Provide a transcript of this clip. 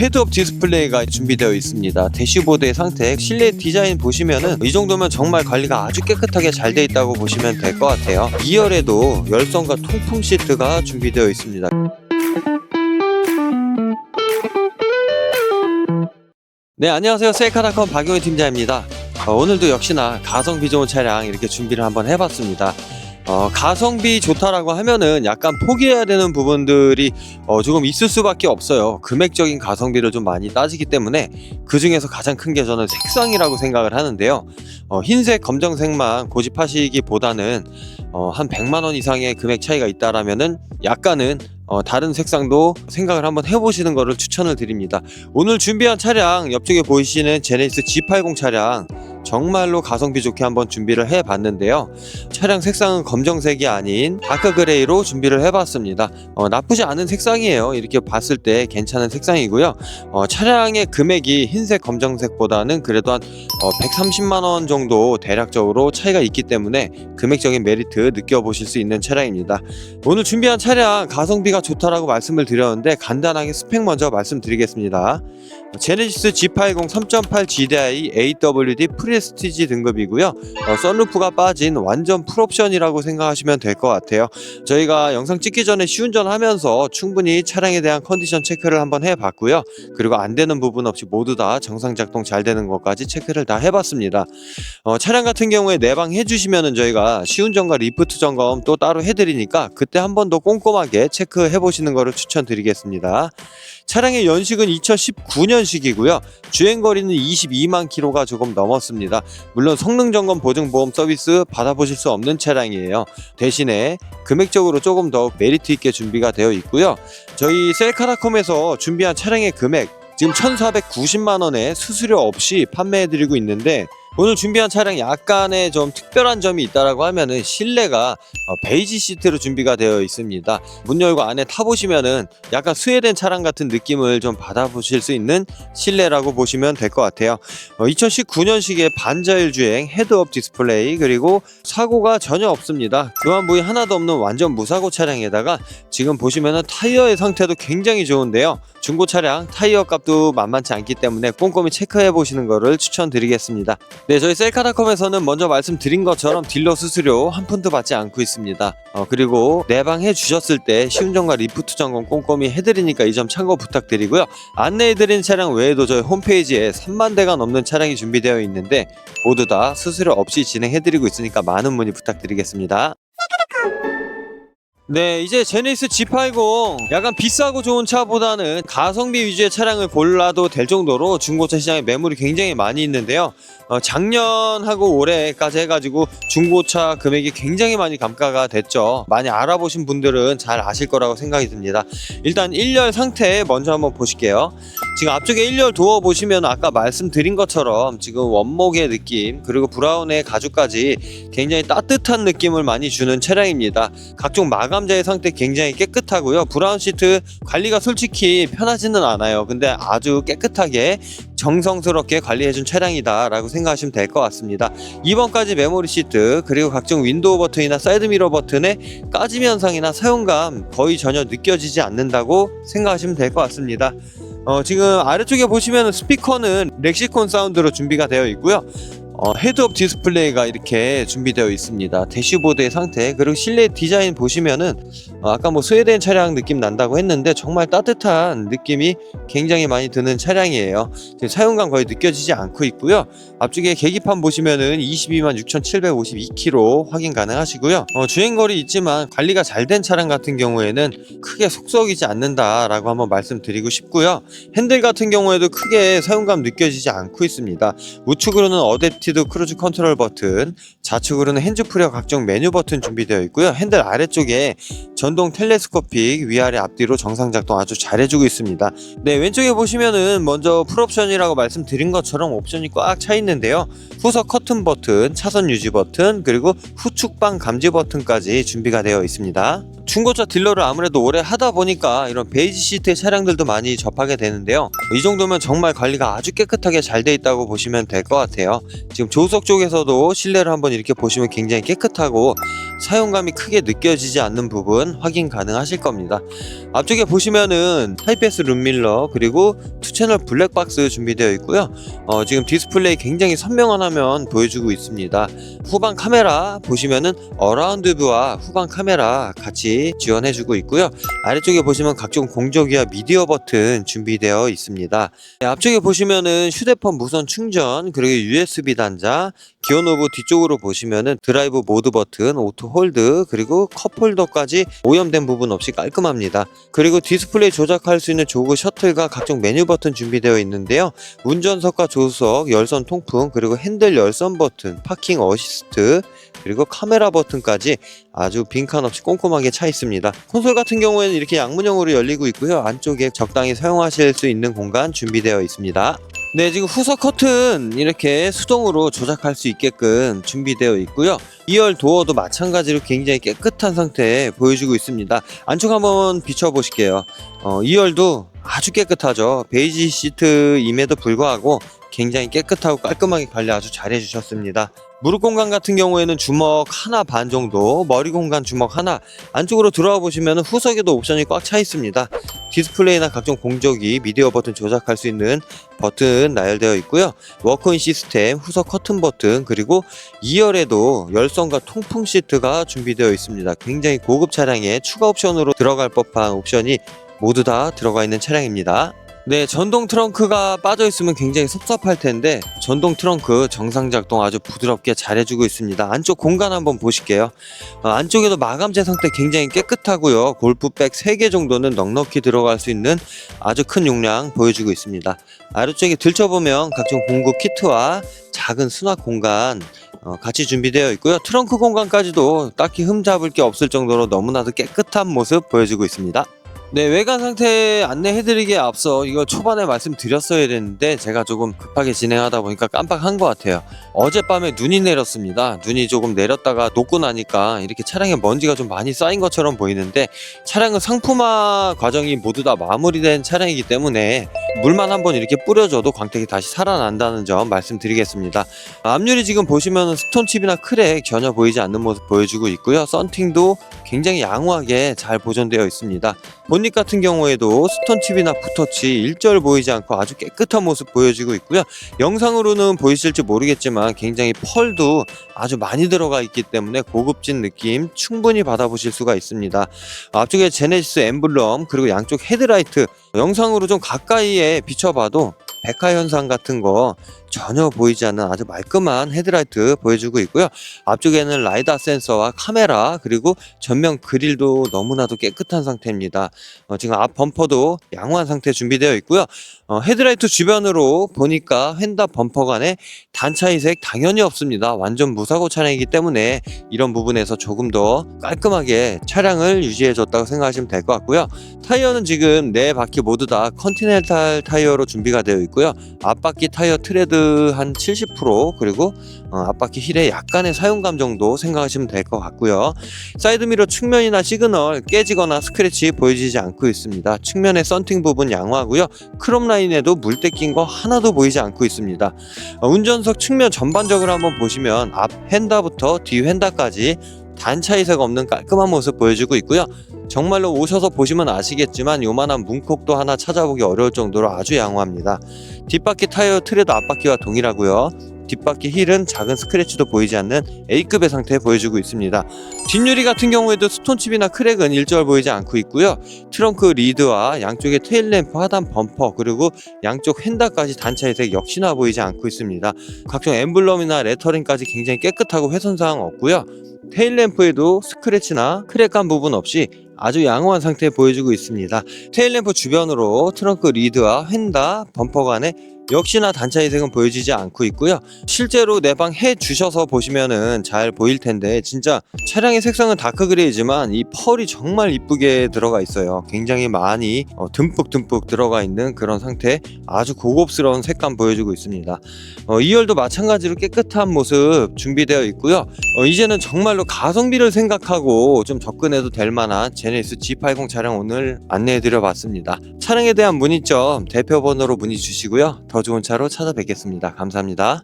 헤드업 디스플레이가 준비되어 있습니다. 대시보드의 상태, 실내 디자인 보시면은 이 정도면 정말 관리가 아주 깨끗하게 잘 돼 있다고 보시면 될 것 같아요. 2열에도 열선과 통풍 시트가 준비되어 있습니다. 네, 안녕하세요. 셀카닷컴 박용희 팀장입니다. 어, 오늘도 역시나 가성비 좋은 차량 이렇게 준비를 한번 해봤습니다. 어, 가성비 좋다라고 하면은 약간 포기해야 되는 부분들이 어, 조금 있을 수밖에 없어요. 금액적인 가성비를 좀 많이 따지기 때문에 그 중에서 가장 큰 게 저는 색상이라고 생각을 하는데요. 어, 흰색, 검정색만 고집하시기보다는 어, 한 100만 원 이상의 금액 차이가 있다라면은 약간은 어, 다른 색상도 생각을 한번 해보시는 것을 추천을 드립니다. 오늘 준비한 차량 옆쪽에 보이시는 제네시스 G80 차량 정말로 가성비 좋게 한번 준비를 해봤는데요. 차량 색상은 검정색이 아닌 다크 그레이로 준비를 해봤습니다. 어, 나쁘지 않은 색상이에요. 이렇게 봤을 때 괜찮은 색상이고요. 어, 차량의 금액이 흰색, 검정색보다는 그래도 한 130만 원 정도 대략적으로 차이가 있기 때문에 금액적인 메리트 느껴보실 수 있는 차량입니다. 오늘 준비한 차량 가성비가 좋다라고 말씀을 드렸는데 간단하게 스펙 먼저 말씀드리겠습니다. 제네시스 G80 3.8 GDI AWD 프레스티지 등급이고요. 어, 썬루프가 빠진 완전 풀옵션이라고 생각하시면 될 것 같아요. 저희가 영상 찍기 전에 시운전 하면서 충분히 차량에 대한 컨디션 체크를 한번 해봤고요. 그리고 안 되는 부분 없이 모두 다 정상 작동 잘 되는 것까지 체크를 다 해봤습니다. 어, 차량 같은 경우에 내방 해주시면은 저희가 시운전과 리프트 점검 또 따로 해드리니까 그때 한 번 더 꼼꼼하게 체크해 보시는 것을 추천드리겠습니다. 차량의 연식은 2019년식이고요. 주행 거리는 22만 킬로가 조금 넘었습니다. 물론 성능 점검 보증 보험 서비스 받아보실 수 없는 차량이에요. 대신에 금액적으로 조금 더 메리트 있게 준비가 되어 있고요. 저희 셀카라콤에서 준비한 차량의 금액 지금 1,490만 원에 수수료 없이 판매해드리고 있는데 오늘 준비한 차량 약간의 좀 특별한 점이 있다라고 하면은 실내가 어, 베이지 시트로 준비가 되어 있습니다. 문 열고 안에 타보시면은 약간 스웨덴 차량 같은 느낌을 좀 받아보실 수 있는 실내라고 보시면 될 것 같아요. 2019년식의 반자율 주행 헤드업 디스플레이 그리고 사고가 전혀 없습니다. 교환 부위 하나도 없는 완전 무사고 차량에다가 지금 보시면은 타이어의 상태도 굉장히 좋은데요. 중고 차량 타이어 값도 만만치 않기 때문에 꼼꼼히 체크해 보시는 것을 추천드리겠습니다. 네, 저희 셀카닷컴에서는 먼저 말씀드린 것처럼 딜러 수수료 한 푼도 받지 않고 있습니다. 어, 그리고 내방해 주셨을 때 시운전과 리프트 점검 꼼꼼히 해드리니까 이 점 참고 부탁드리고요. 안내해드린 차량 외에도 저희 홈페이지에 3만 대가 넘는 차량이 준비되어 있는데 모두 다 수수료 없이 진행해드리고 있으니까 많은 문의 부탁드리겠습니다. 네, 이제 제네시스 G80 약간 비싸고 좋은 차보다는 가성비 위주의 차량을 골라도 될 정도로 중고차 시장에 매물이 굉장히 많이 있는데요. 어, 작년하고 올해까지 해가지고 중고차 금액이 굉장히 많이 감가가 됐죠. 많이 알아보신 분들은 잘 아실 거라고 생각이 듭니다. 일단 1열 상태 먼저 한번 보실게요. 지금 앞쪽에 1열 도어 보시면 아까 말씀드린 것처럼 지금 원목의 느낌 그리고 브라운의 가죽까지 굉장히 따뜻한 느낌을 많이 주는 차량입니다. 각종 마감재의 상태 굉장히 깨끗하고요. 브라운 시트 관리가 솔직히 편하지는 않아요. 근데 아주 깨끗하게 정성스럽게 관리해준 차량이다라고 생각하시면 될 것 같습니다. 2번까지 메모리 시트 그리고 각종 윈도우 버튼이나 사이드 미러 버튼의 까짐 현상이나 사용감 거의 전혀 느껴지지 않는다고 생각하시면 될 것 같습니다. 어, 지금 아래쪽에 보시면 스피커는 렉시콘 사운드로 준비가 되어 있고요. 어, 헤드업 디스플레이가 이렇게 준비되어 있습니다. 대시보드의 상태 그리고 실내 디자인 보시면은 어, 아까 뭐 스웨덴 차량 느낌 난다고 했는데 정말 따뜻한 느낌이 굉장히 많이 드는 차량이에요. 사용감 거의 느껴지지 않고 있고요. 앞쪽에 계기판 보시면은 22만 6,752km 확인 가능하시고요. 어, 주행거리 있지만 관리가 잘 된 차량 같은 경우에는 크게 속썩이지 않는다라고 한번 말씀드리고 싶고요. 핸들 같은 경우에도 크게 사용감 느껴지지 않고 있습니다. 우측으로는 어댑티 드 크루즈 컨트롤 버튼, 좌측으로는 핸즈프리와 각종 메뉴 버튼 준비되어 있고요. 핸들 아래쪽에 전동 텔레스코픽 위아래 앞뒤로 정상 작동 아주 잘해주고 있습니다. 네, 왼쪽에 보시면은 먼저 풀옵션이라고 말씀드린 것처럼 옵션이 꽉 차 있는데요. 후석 커튼 버튼, 차선 유지 버튼, 그리고 후축방 감지 버튼까지 준비가 되어 있습니다. 중고차 딜러를 아무래도 오래 하다 보니까 이런 베이지 시트의 차량들도 많이 접하게 되는데요. 이 정도면 정말 관리가 아주 깨끗하게 잘 돼 있다고 보시면 될 것 같아요. 지금 조수석 쪽에서도 실내를 한번 이렇게 보시면 굉장히 깨끗하고 사용감이 크게 느껴지지 않는 부분 확인 가능하실 겁니다. 앞쪽에 보시면은 하이패스 룸밀러 그리고 투채널 블랙박스 준비되어 있고요. 어, 지금 디스플레이 굉장히 선명한 화면 보여주고 있습니다. 후방 카메라 보시면은 어라운드 뷰와 후방 카메라 같이 지원해주고 있고요. 아래쪽에 보시면 각종 공조기와 미디어 버튼 준비되어 있습니다. 네, 앞쪽에 보시면은 휴대폰 무선 충전 그리고 USB 단자 기어 노브 뒤쪽으로 보시면은 드라이브 모드 버튼, 오토 홀드 그리고 컵홀더까지 오염된 부분 없이 깔끔합니다. 그리고 디스플레이 조작할 수 있는 조그 셔틀과 각종 메뉴 버튼 준비되어 있는데요. 운전석과 조수석, 열선 통풍 그리고 핸들 열선 버튼, 파킹 어시스트 그리고 카메라 버튼까지 아주 빈칸 없이 꼼꼼하게 차 있습니다. 콘솔 같은 경우에는 이렇게 양문형으로 열리고 있고요. 안쪽에 적당히 사용하실 수 있는 공간 준비되어 있습니다. 네, 지금 후석 커튼 이렇게 수동으로 조작할 수 있게끔 준비되어 있고요. 2열 도어도 마찬가지로 굉장히 깨끗한 상태 보여주고 있습니다. 안쪽 한번 비춰보실게요. 어, 2열도 아주 깨끗하죠. 베이지 시트임에도 불구하고 굉장히 깨끗하고 깔끔하게 관리 아주 잘 해주셨습니다. 무릎 공간 같은 경우에는 주먹 하나 반 정도, 머리 공간 주먹 하나, 안쪽으로 들어와 보시면 후석에도 옵션이 꽉 차 있습니다. 디스플레이나 각종 공조기, 미디어 버튼 조작할 수 있는 버튼 나열되어 있고요. 워크인 시스템, 후석 커튼 버튼, 그리고 2열에도 열선과 통풍 시트가 준비되어 있습니다. 굉장히 고급 차량에 추가 옵션으로 들어갈 법한 옵션이 모두 다 들어가 있는 차량입니다. 네, 전동 트렁크가 빠져 있으면 굉장히 섭섭할 텐데 전동 트렁크 정상 작동 아주 부드럽게 잘 해주고 있습니다. 안쪽 공간 한번 보실게요. 어, 안쪽에도 마감재 상태 굉장히 깨끗하고요. 골프백 3개 정도는 넉넉히 들어갈 수 있는 아주 큰 용량 보여주고 있습니다. 아래쪽에 들춰보면 각종 공구 키트와 작은 수납 공간 어, 같이 준비되어 있고요. 트렁크 공간까지도 딱히 흠잡을 게 없을 정도로 너무나도 깨끗한 모습 보여주고 있습니다. 네, 외관 상태 안내해드리기에 앞서 이거 초반에 말씀드렸어야 되는데 제가 조금 급하게 진행하다 보니까 깜빡한 것 같아요. 어젯밤에 눈이 내렸습니다. 눈이 조금 내렸다가 녹고 나니까 이렇게 차량에 먼지가 좀 많이 쌓인 것처럼 보이는데 차량은 상품화 과정이 모두 다 마무리된 차량이기 때문에 물만 한번 이렇게 뿌려줘도 광택이 다시 살아난다는 점 말씀드리겠습니다. 앞유리 지금 보시면 스톤칩이나 크랙 전혀 보이지 않는 모습 보여주고 있고요. 썬팅도 굉장히 양호하게 잘 보존되어 있습니다. 본닛 같은 경우에도 스톤칩이나 푸터치 일절 보이지 않고 아주 깨끗한 모습 보여지고 있고요. 영상으로는 보이실지 모르겠지만 굉장히 펄도 아주 많이 들어가 있기 때문에 고급진 느낌 충분히 받아보실 수가 있습니다. 앞쪽에 제네시스 엠블럼 그리고 양쪽 헤드라이트 영상으로 좀 가까이에 비춰봐도 백화 현상 같은 거 전혀 보이지 않는 아주 말끔한 헤드라이트 보여주고 있고요. 앞쪽에는 라이다 센서와 카메라 그리고 전면 그릴도 너무나도 깨끗한 상태입니다. 어, 지금 앞 범퍼도 양호한 상태 준비되어 있고요. 어, 헤드라이트 주변으로 보니까 휀다 범퍼 간에 단차 이색 당연히 없습니다. 완전 무사고 차량이기 때문에 이런 부분에서 조금 더 깔끔하게 차량을 유지해 줬다고 생각하시면 될 것 같고요. 타이어는 지금 네 바퀴 모두 다 컨티넨탈 타이어로 준비가 되어 있고요. 앞바퀴 타이어 트레드 한 70% 그리고 어, 앞바퀴 힐에 약간의 사용감 정도 생각하시면 될 것 같고요. 사이드미러 측면이나 시그널 깨지거나 스크래치 보여지지 않고 있습니다. 측면의 썬팅 부분 양호하고요. 크롬 라인 에도 물때 낀 거 하나도 보이지 않고 있습니다. 어, 운전석 측면 전반적으로 한번 보시면 앞 휀다부터 뒤 휀다까지 단 차 이색 없는 깔끔한 모습 보여주고 있고요. 정말로 오셔서 보시면 아시겠지만 요만한 문콕도 하나 찾아보기 어려울 정도로 아주 양호합니다. 뒷바퀴 타이어 트레도 앞바퀴와 동일하고요. 뒷바퀴 힐은 작은 스크래치도 보이지 않는 A급의 상태 보여주고 있습니다. 뒷유리 같은 경우에도 스톤칩이나 크랙은 일절 보이지 않고 있고요. 트렁크 리드와 양쪽의 테일램프 하단 범퍼 그리고 양쪽 휀다까지 단차 혜색 역시나 보이지 않고 있습니다. 각종 엠블럼이나 레터링까지 굉장히 깨끗하고 훼손사항 없고요. 테일램프에도 스크래치나 크랙한 부분 없이 아주 양호한 상태 보여주고 있습니다. 테일램프 주변으로 트렁크 리드와 휀다 범퍼 간에 역시나 단차 이색은 보여지지 않고 있고요. 실제로 내방 해 주셔서 보시면은 잘 보일 텐데 진짜 차량의 색상은 다크 그레이지만 이 펄이 정말 이쁘게 들어가 있어요. 굉장히 많이 어, 듬뿍듬뿍 들어가 있는 그런 상태 아주 고급스러운 색감 보여주고 있습니다. 어, 2열도 마찬가지로 깨끗한 모습 준비되어 있고요. 어, 이제는 정말로 가성비를 생각하고 좀 접근해도 될 만한 제네시스 G80 차량 오늘 안내해 드려 봤습니다. 차량에 대한 문의점 대표 번호로 문의 주시고요. 더 좋은 차로 찾아뵙겠습니다. 감사합니다.